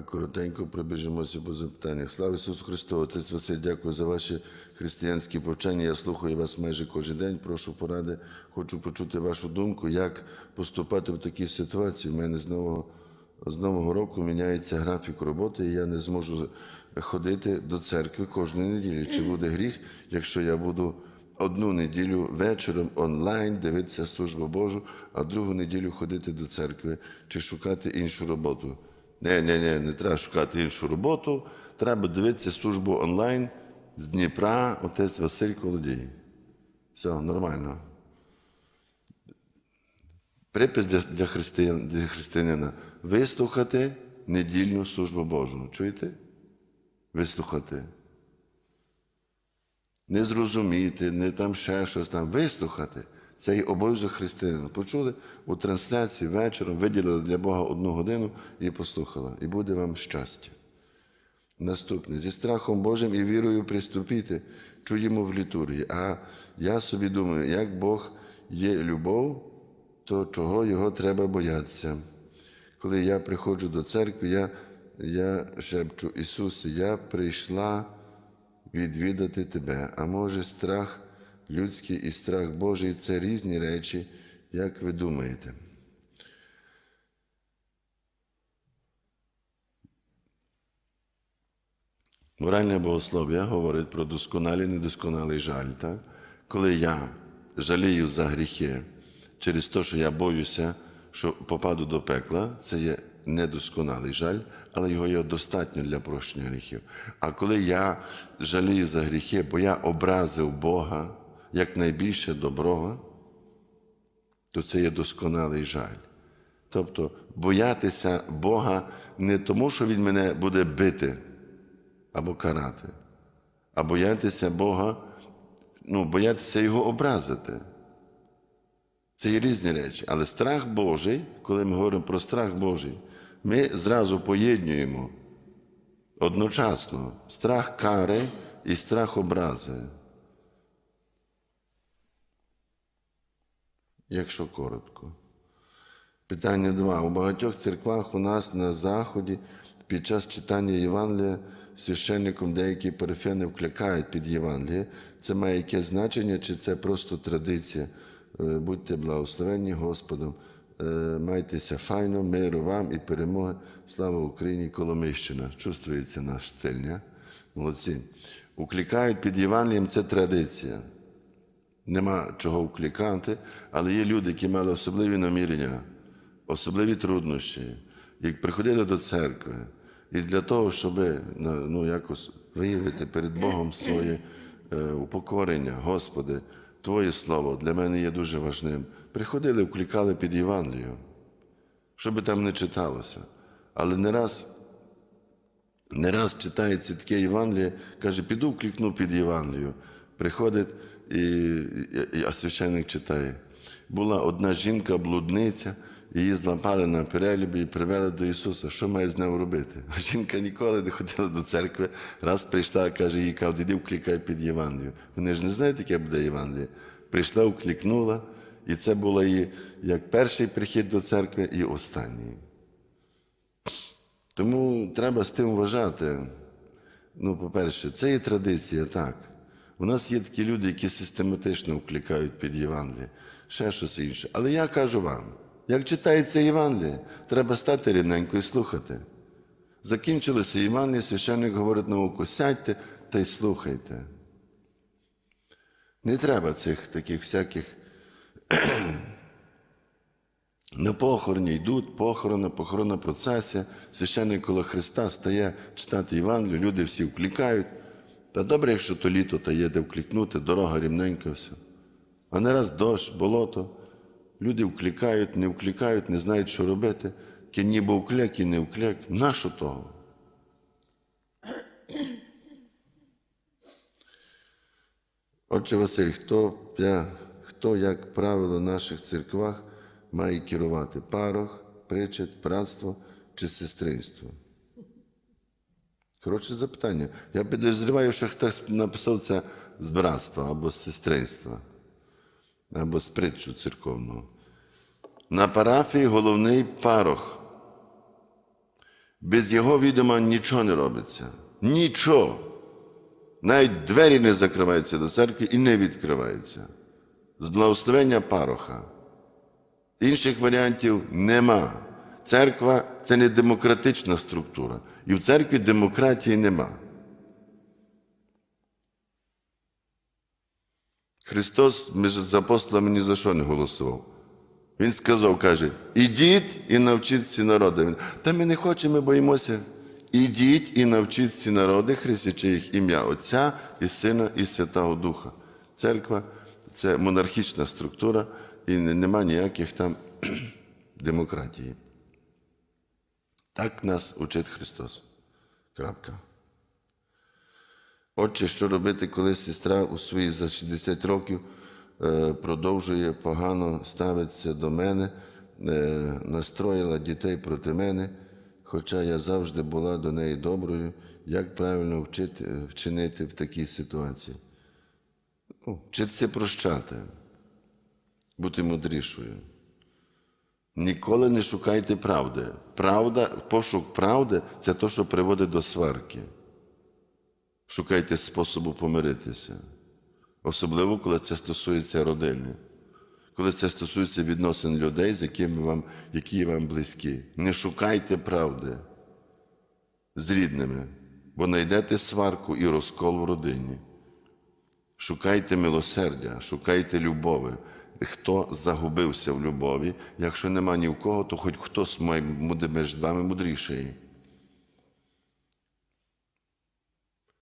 Коротенько пробіжимося по запитаннях. Слава Ісусу Христу! Отець Василь, дякую за ваші християнські повчання. Я слухаю вас майже кожен день. Прошу поради. Хочу почути вашу думку, як поступати в такій ситуації. У мене з нового, з нового року міняється графік роботи, і я не зможу ходити до церкви кожної неділі. Чи буде гріх, якщо я буду одну неділю вечором онлайн дивитися службу Божу, а другу неділю ходити до церкви чи шукати іншу роботу? Не, не, не, не треба шукати іншу роботу. Треба дивитися службу онлайн з Дніпра, отець Василь Колодій. Все, нормально. Припис для, для, християн, для християнина вислухати недільну службу Божу. Чуєте? Вислухати. Не зрозуміти, не там ще щось там. Вислухати. Це є обов'язок християнина. Почули у трансляції вечором, виділили для Бога одну годину і послухали. І буде вам щастя. Наступне. Зі страхом Божим і вірою приступіти, чуємо в літургії. А я собі думаю, як Бог є любов, то чого його треба боятися. Коли я приходжу до церкви, я, я шепчу, Ісусе, я прийшла відвідати Тебе. А може, страх людський і страх Божий це різні речі, як ви думаєте? Моральне богослов'я говорить про досконалий і недосконалий жаль. Так? Коли я жалію за гріхи через те, що я боюся, що попаду до пекла, це є недосконалий жаль, але його є достатньо для прощення гріхів. А коли я жалію за гріхи, бо я образив Бога як найбільше доброго, то це є досконалий жаль. Тобто боятися Бога не тому, що Він мене буде бити або карати, а боятися Бога, ну, боятися Його образити. Це є різні речі. Але страх Божий, коли ми говоримо про страх Божий, ми зразу поєднуємо одночасно страх кари і страх образи. Якщо коротко. Питання два. У багатьох церквах у нас на Заході під час читання Євангелія священником деякі парафіяни вкликають під Євангеліє. Це має яке значення, чи це просто традиція? Е, Будьте благословенні Господом, Е, майтеся файно, миру вам і перемоги. Слава Україні, Коломищина. Чувствується наш стиль, не? Молодці. Укликають під Євангелієм це традиція. Нема чого вкликати, але є люди, які мали особливі намірення, особливі труднощі, як приходили до церкви. І для того, щоб ну, якось виявити перед Богом своє е, упокорення, Господи, Твоє Слово для мене є дуже важним. Приходили, вкликали під Євангелію, що би там не читалося. Але не раз, не раз читається таке Євангеліє, каже, піду вкликну під Євангелію. Приходить, і, а священник читає. Була одна жінка-блудниця, її злапали на перелібі і привели до Ісуса. Що має з нею робити? А жінка ніколи не ходила до церкви. Раз прийшла, каже, їй кав, іди вкликай під Євангелію. Вони ж не знають, яке буде Євангеліє. Прийшла, вкликнула, і це було її як перший прихід до церкви, і останній. Тому треба з тим вважати. Ну, по-перше, це є традиція, так. У нас є такі люди, які систематично вкликають під Євангеліє, ще щось інше. Але я кажу вам, як читається Євангеліє, треба стати рівненько і слухати. Закінчилося Євангеліє, священник говорить науку, сядьте та й слухайте. Не треба цих таких всяких. На похороні йдуть, похорона, похоронна процесія, священник коло Христа стає читати Євангелію, люди всі вкликають. Та добре, якщо то літо, та є де вкликнути, дорога рівненька все. А не раз дощ, болото. Люди вкликають, не вкликають, не знають, що робити. Ті ніби вклик і не вклик. Нащо того? Отче Василь, хто, хто, як правило, в наших церквах має керувати? Парох, причет, братство чи сестринство? Коротше запитання. Я підозріваю, що хтось написав це з братства або з сестринства, або з притчу церковного. На парафії головний парох. Без його відома нічого не робиться. Нічого. Навіть двері не закриваються до церкви і не відкриваються. З благословення пароха. Інших варіантів нема. Церква це не демократична структура. І в церкві демократії нема. Христос між апостолами ні за що не голосував. Він сказав, каже, ідіть і навчіть ці народи. Та ми не хочемо, ми боїмося. Ідіть і навчіть ці народи, хрестячи їх ім'я Отця і Сина і Святого Духа. Церква це монархічна структура і нема ніяких там демократії. Так нас учить Христос. Крапка. Отче, що робити, коли сестра у свої за 60 років продовжує погано ставитися до мене, настроїла дітей проти мене, хоча я завжди була до неї доброю, як правильно вчити, вчинити в такій ситуації? Вчитися прощати, бути мудрішою. Ніколи не шукайте правди. Правда, пошук правди це те, що приводить до сварки. Шукайте способу помиритися. Особливо, коли це стосується родини, коли це стосується відносин людей, з якими вам, які вам близькі. Не шукайте правди з рідними, бо знайдете сварку і розкол в родині. Шукайте милосердя, шукайте любові. Хто загубився в любові, якщо нема ні в кого, то хоч хтось має буде між нами мудріший.